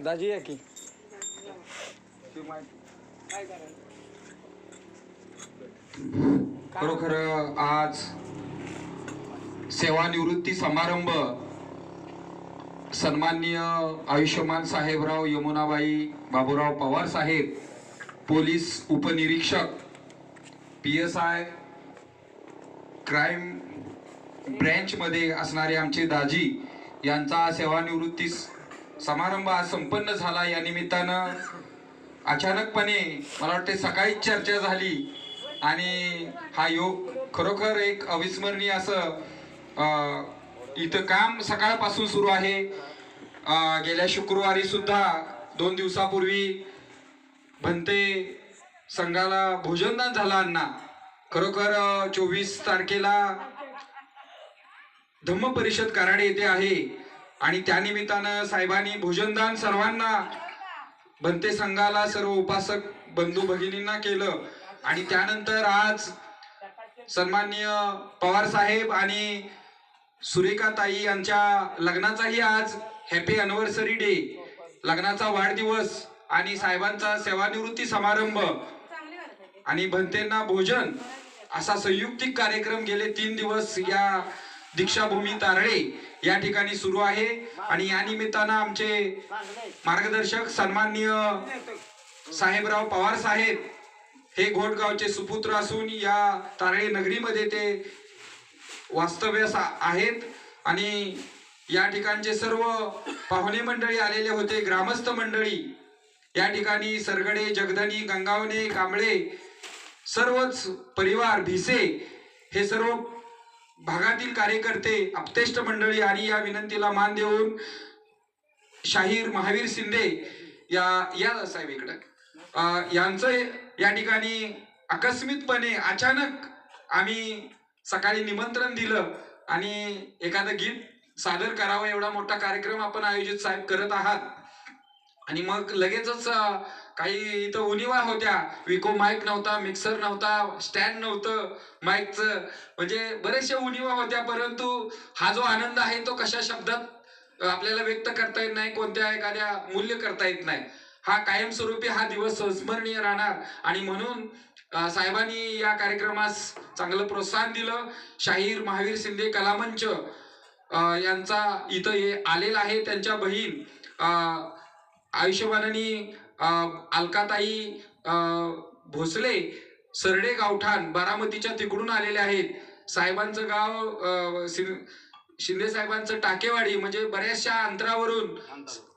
दाजी या की. खरोखर आज सेवानिवृत्ती समारंभ सन्माननीय आयुष्यमान साहेबराव यमुनाबाई बाबूराव पवार साहेब पोलीस उपनिरीक्षक पी एस आय क्राईम ब्रँचमध्ये असणारे आमचे दाजी यांचा सेवानिवृत्ती समारंभ आज संपन्न झाला या निमित्तानं. अचानकपणे मला वाटते सकाळीच चर्चा झाली. आणि हा योग खरोखर एक अविस्मरणीय असं इथं काम सकाळपासून सुरू आहे. गेल्या शुक्रवारी सुद्धा दोन दिवसापूर्वी भंते संघाला भोजनदान झाला अण्णा. खरोखर चोवीस तारखेला धम्म परिषद कराड येथे आहे. आणि त्यानिमित्तानं साहेबांनी भोजनदान सर्वांना भंते संघाला सर्व उपासक बंधू भगिनींना केलं. आणि त्यानंतर आज सन्माननीय पवार साहेब आणि सुरेखा ताई यांच्या लग्नाचाही आज हॅपी अनिव्हर्सरी डे लग्नाचा वाढदिवस आणि साहेबांचा सेवानिवृत्ती समारंभ. आणि भंतेंना भोजन असा संयुक्तिक कार्यक्रम गेले तीन दिवस या दीक्षाभूमी तारळे या ठिकाणी सुरू आहे. आणि या निमित्तानं आमचे मार्गदर्शक सन्माननीय साहेबराव पवार साहेब हे घोटगावचे सुपुत्र असून या तारळे नगरीमध्ये ते वास्तव्य आहेत. आणि या ठिकाणचे सर्व पाहुणे मंडळी आलेले होते. ग्रामस्थ मंडळी या ठिकाणी सरगडे जगधनी गंगावणे कांबळे सर्वच परिवार भिसे हे सर्व भागातील कार्यकर्ते अपतेष्ट मंडळी आणि या विनंतीला मान देऊन शाहीर महावीर शिंदे या या साहेब इकडं. यांचं या ठिकाणी आकस्मितपणे अचानक आम्ही सकाळी निमंत्रण दिलं आणि एखादं गीत सादर करावं एवढा मोठा कार्यक्रम आपण आयोजित साहेब करत आहात. आणि मग लगेचच काही इथं उनिवा होत्या. विको माईक नव्हता मिक्सर नव्हता स्टँड नव्हतं माईकचं म्हणजे बरेचशा उनिवा होत्या परंतु हा जो आनंद आहे तो कशा शब्दात आपल्याला व्यक्त करता येत नाही कोणत्या एखाद्या मूल्य करता येत नाही. हा कायमस्वरूपी हा दिवस संस्मरणीय राहणार. आणि म्हणून साहेबांनी या कार्यक्रमास चांगलं प्रोत्साहन दिलं. शाहीर महावीर शिंदे कलामंच यांचा इथं हे आलेला आहे. त्यांच्या बहीण आयुष्यमानानी अलकाताई अं, भोसले सरडे गावठाण बारामतीच्या तिकडून आलेले आहेत. साहेबांचं गाव शिंदे साहेबांचं टाकेवाडी म्हणजे बऱ्याचशा अंतरावरून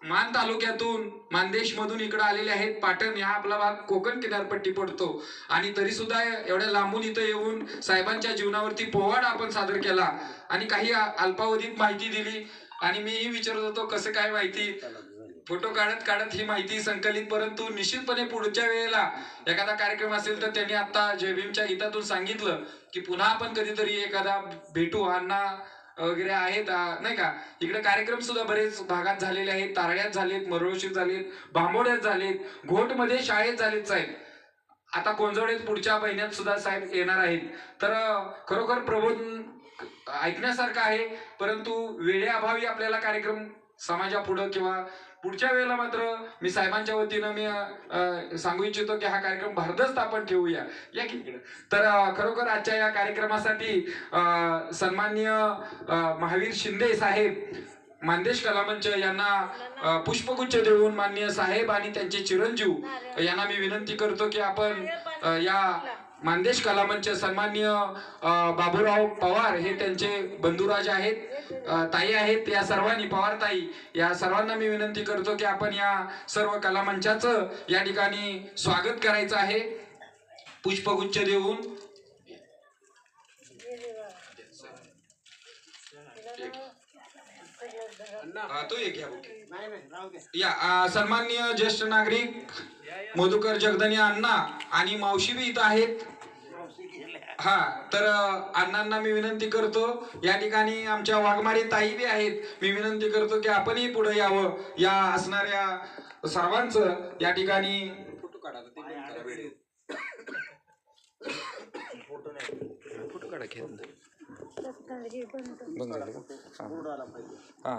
मान तालुक्यातून मानदेश मधून इकडे आलेले आहेत पाटण. हा आपला भाग कोकण किनारपट्टी पडतो. आणि तरी सुद्धा एवढ्या लांबून इथं येऊन साहेबांच्या जीवनावरती पोवाड आपण सादर केला. आणि काही अल्पावधीत माहिती दिली. आणि मीही विचारत होतो कसं काय माहिती? फोटो काढत काढत ही माहिती संकलित परंतु निश्चितपणे पुढच्या वेळेला एखादा कार्यक्रम असेल तर त्यांनी आता जयभीमच्या गीतातून सांगितलं की पुन्हा आपण कधीतरी एखादा भेटू. अण्णा वगैरे आहेत नाही का? इकडे कार्यक्रम सुद्धा बरेच भागात झालेले आहेत. तारड्यात झालेत मरोळशीत झालेत भांबोड्यात झालेत घोटमध्ये शाळेत झालेत साहेब. आता कोंजवडेत पुढच्या महिन्यात सुद्धा साहेब येणार आहेत. तर खरोखर प्रबोधन ऐकण्यासारखं आहे परंतु वेळेअभावी आपल्याला कार्यक्रम समाजापुढं किंवा पुढच्या वेळेला मात्र मी साहेबांच्या वतीनं मी सांगू इच्छितो की हा कार्यक्रम भारदस्त आपण ठेवूया या की. तर खरोखर आजच्या या कार्यक्रमासाठी अ, सन्माननीय महावीर शिंदे साहेब मानदेश कलामंच यांना पुष्पगुच्छ देऊन माननीय साहेब आणि त्यांचे चिरंजीव यांना मी विनंती करतो की आपण या मानदेश कलामंच सन्मान्य बाबूराव पवार हे त्यांचे बंधुराज आहेत ताई आहेत या सर्वांनी पवार ताई या सर्वांना मी विनंती करतो की आपण या सर्व कलामंचाचं या ठिकाणी स्वागत करायचं आहे. पुष्पगुच्छ देऊन. हा, तो एक या ज्येष्ठ नागरिक मधुकर जगदनी अण्णा आणि मावशी बी इथं आहेत. हा तर अण्णांना मी विनंती करतो या ठिकाणी आमच्या वाघमारी ताई बी आहेत. मी विनंती करतो की आपणही पुढे यावं. या असणाऱ्या सर्वांचं या ठिकाणी फोटो काढा. फोटो काढा घेत. हा.